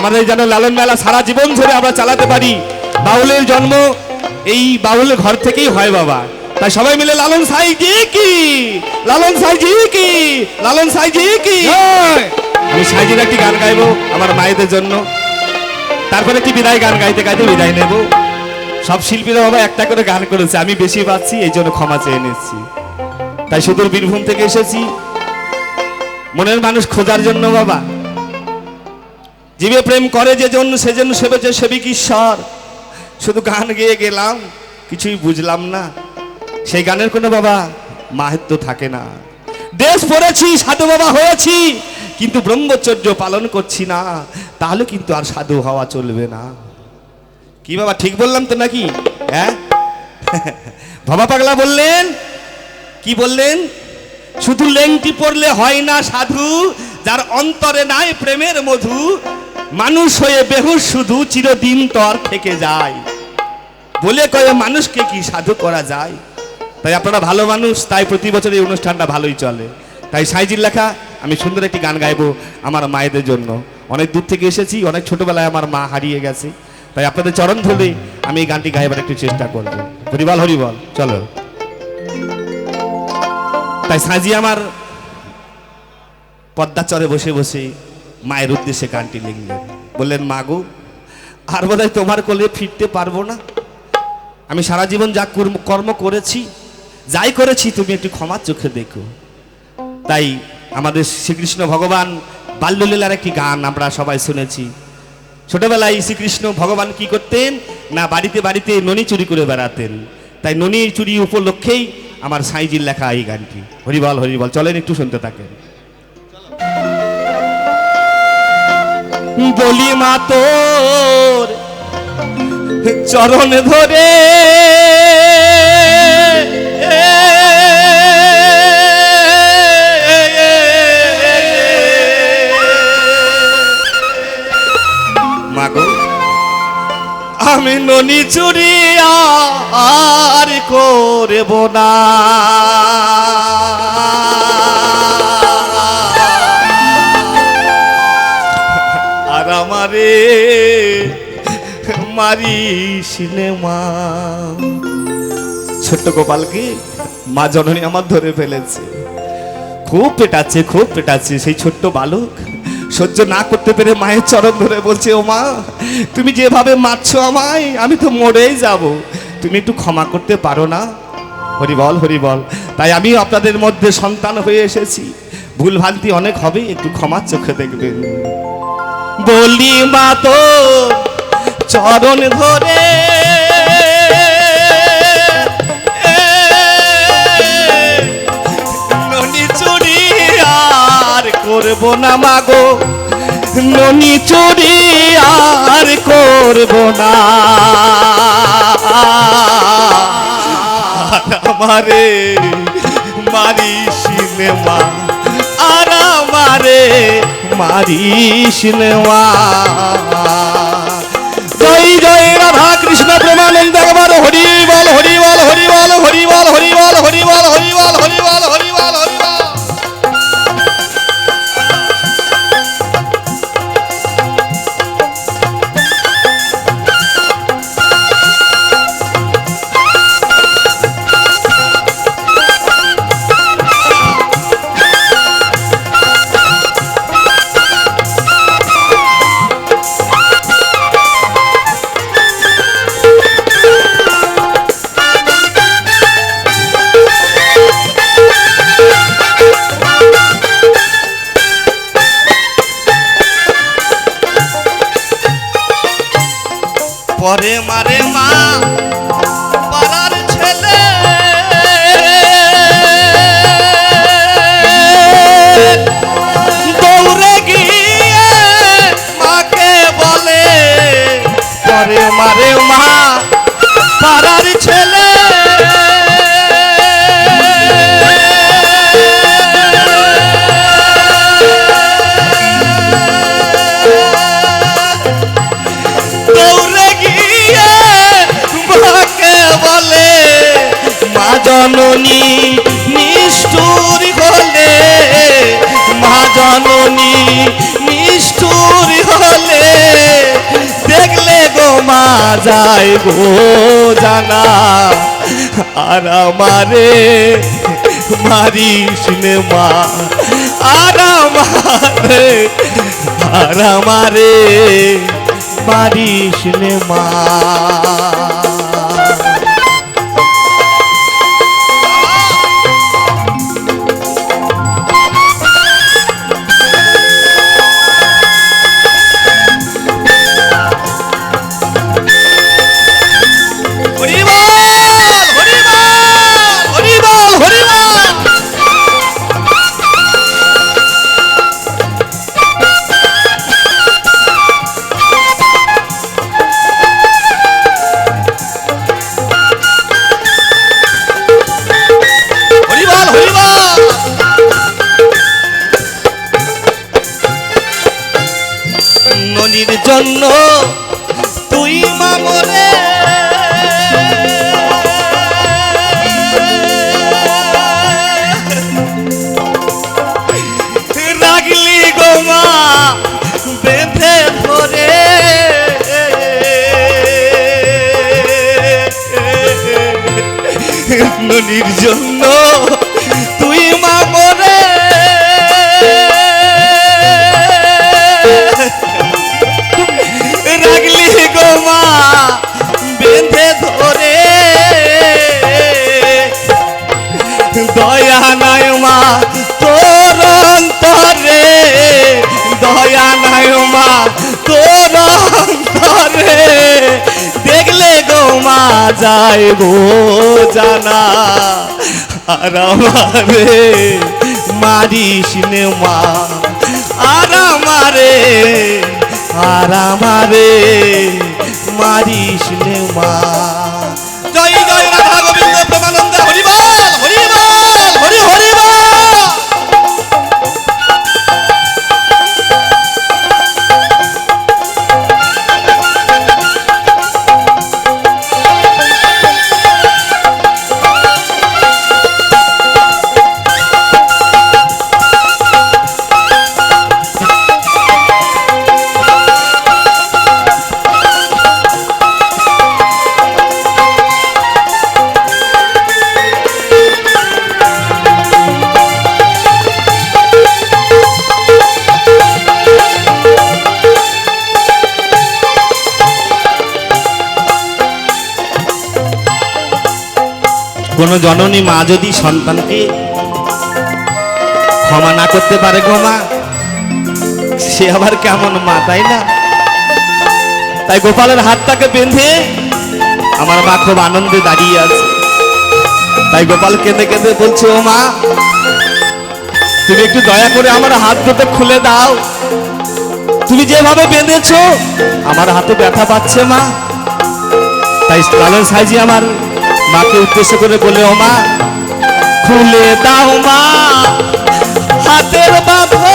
আমাদের যেন লালন মেলা সারা জীবন ধরে আমরা চালাতে পারি। বাউলের জন্ম এই বাউলের ঘর থেকেই হয় বাবা। তাই সবাই মিলে লালন সাই জি কি লালন সাই জি কি লালন সাই জি কি। আমি সাইজির একটি গান গাইবো আমার মায়েদের জন্য। তারপরে একটি বিদায় গান গাইতে গাইতে বিদায় নেব। সব শিল্পীরা বাবা একটা করে গান করেছে আমি বেশি পাচ্ছি এই জন্য ক্ষমা চেয়ে নিচ্ছি। তাই সুদূর বীরভূম থেকে এসেছি। মনের মানুষ খোঁজার জন্য বাবা। জীবে প্রেম করে যে জন্য সেজন্য সেবেছে সেবিক ঈশ্বর। শুধু গান গেয়ে গেলাম, কিছুই বুঝলাম না। সেই গানের কোনো বাবা মাহাত্ম থাকে না। দেশ পড়েছি সাধু বাবা হয়েছি, কিন্তু ব্রহ্মচর্য পালন করছি না। তাহলে কিন্তু আর সাধু হওয়া চলবে না। কি বাবা, ঠিক বললাম তো নাকি? হ্যাঁ? বাবা পাগলা বললেন, কি বললেন? শুধু লেংটি পড়লে হয় না সাধু, যার অন্তরে নাই প্রেমের মধু মানুষ হয়ে বেহুশ শুধু চিরদিন তর থেকে যায়। বলে কয়ে মানুষকে কি সাধু করা যায়? তাই আপনারা ভালো মানুষ, তাই প্রতি বছর এই অনুষ্ঠানটা ভালোই চলে। তাই সাইজির লেখা, আমি সুন্দর একটি গান গাইবো আমার মায়েদের জন্য। অনেক দূর থেকে এসেছি, অনেক ছোটবেলায় আমার মা হারিয়ে গেছে। তাই আপনাদের চরণ ধরে আমি এই গানটি গাইবার একটু চেষ্টা করব। হরিবল হরিবল, চলো। তাই সাজি আমার পদ্মাচরে বসে বসে মায়ের উদ্দেশ্যে গানটি লিখলেন। বললেন, মা গো, আর বোধহয় তোমার কোলে ফিরতে পারব না। আমি সারা জীবন যা কর্ম করেছি, যাই করেছি, তুমি একটু ক্ষমার চোখে দেখো। তাই আমাদের শ্রীকৃষ্ণ ভগবান বাল্যলীলার একটি গান আমরা সবাই শুনেছি। ছোটবেলায় শ্রীকৃষ্ণ ভগবান কি করতেন? না, বাড়িতে বাড়িতে ননি চুরি করে বেড়াতেন। তাই ননি চুরি উপলক্ষেই আমার সাইজির লেখা এই গানটি। হরিবল হরিবল, চলেন একটু শুনতে থাকেন। বলি মা তোর চরণ ধরে। আমি ননি চুরি আর করব না। আমারে মারি সিনেমা ছোট্ট গোপালকে মা জননী আমার ধরে ফেলেছে। খুব পেটাচ্ছে খুব পেটাচ্ছে সেই ছোট্ট বালক। সহ্য না করতে পেরে মায়ের চরণ ধরে বলছে, ও মা, তুমি যেভাবে মারছো আমায়, আমি তো মরেই যাব। তুমি একটু ক্ষমা করতে পারো না? হরিবল হরিবল তাই আমি আপনাদের মধ্যে সন্তান হয়ে এসেছি। ভুল ভ্রান্তি অনেক হবে, একটু ক্ষমার চোখে দেখবেন। বলি মা তো, চরণ ধরে। ননি চুরি আর করব না মাগো ননি চুরি আর করব না। আমারে মারি সিনেমা মারি সিনেমা জয় জয় রাধা কৃষ্ণ প্রেমানন্দ আমার হরি বল হরি বল হরি পরে মারে মা। নিষ্ঠুর হলে দেখলে গো মা যায় গো জানা। আর আমারে মারি সিনেমা আর আমারে আর আমারে মারি সিনেমা ননির জন্য তুই মা করে রাগলি গোমা বেঁধে ধরে। দয়া নাই মা যায় জানা আর আমারে মারিস নে মা। আর আমারে আর আমারে মারিস নে মা। কোনো জননী মা যদি সন্তানকে ক্ষমা না করতে পারে গো মা, সে আবার কেমন মা, তাই না? তাই গোপালের হাতটাকে বেঁধে আমার মা খুব আনন্দে দাঁড়িয়ে আছে। তাই গোপাল কেঁদে কেঁদে বলছে, ও মা, তুমি একটু দয়া করে আমার হাত দুটো খুলে দাও। তুমি যেভাবে বেঁধেছো, আমার হাতে ব্যথা পাচ্ছে মা। তাই লালন সাইজি আমার মাকে উদ্দেশ্য করে বলে ও মা খুলে দাও মা হাতের বাঁধো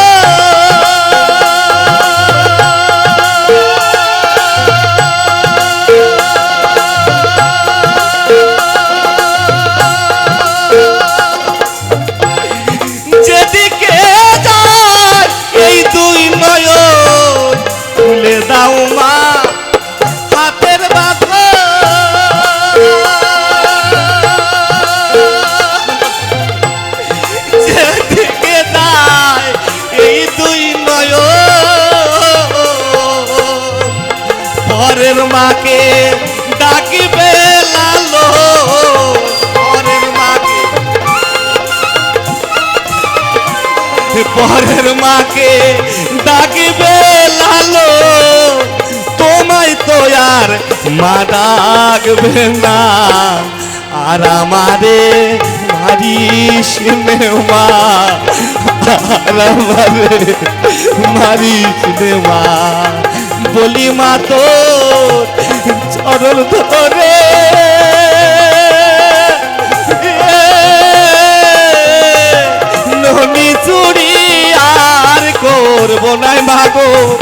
মাকে ডাকিবে লালো, পরের মাকে। পরের মাকে ডাকিবে লালো, তোমায় তো আর মা ডাকবে না। আর আমারে মারিস মা, আর আমারে মারিস মা। বলি মা, তোর চরণ ধরে। ননি চুরি আর করব নাই মাগো।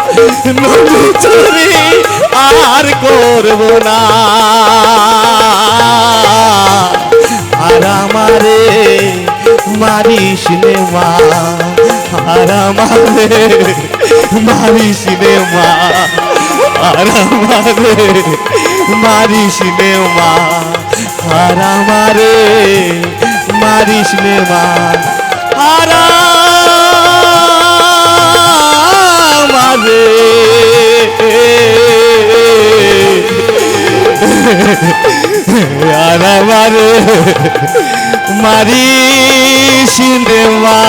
ননি চুরি আর করব না। আর আমারে মারিস নে মা। আর আমারে মারিস মা। আর আমারে মারিস নে মা আর আমারে মারিস নে মা আর আমারে আর আমারে মারিস নে মা।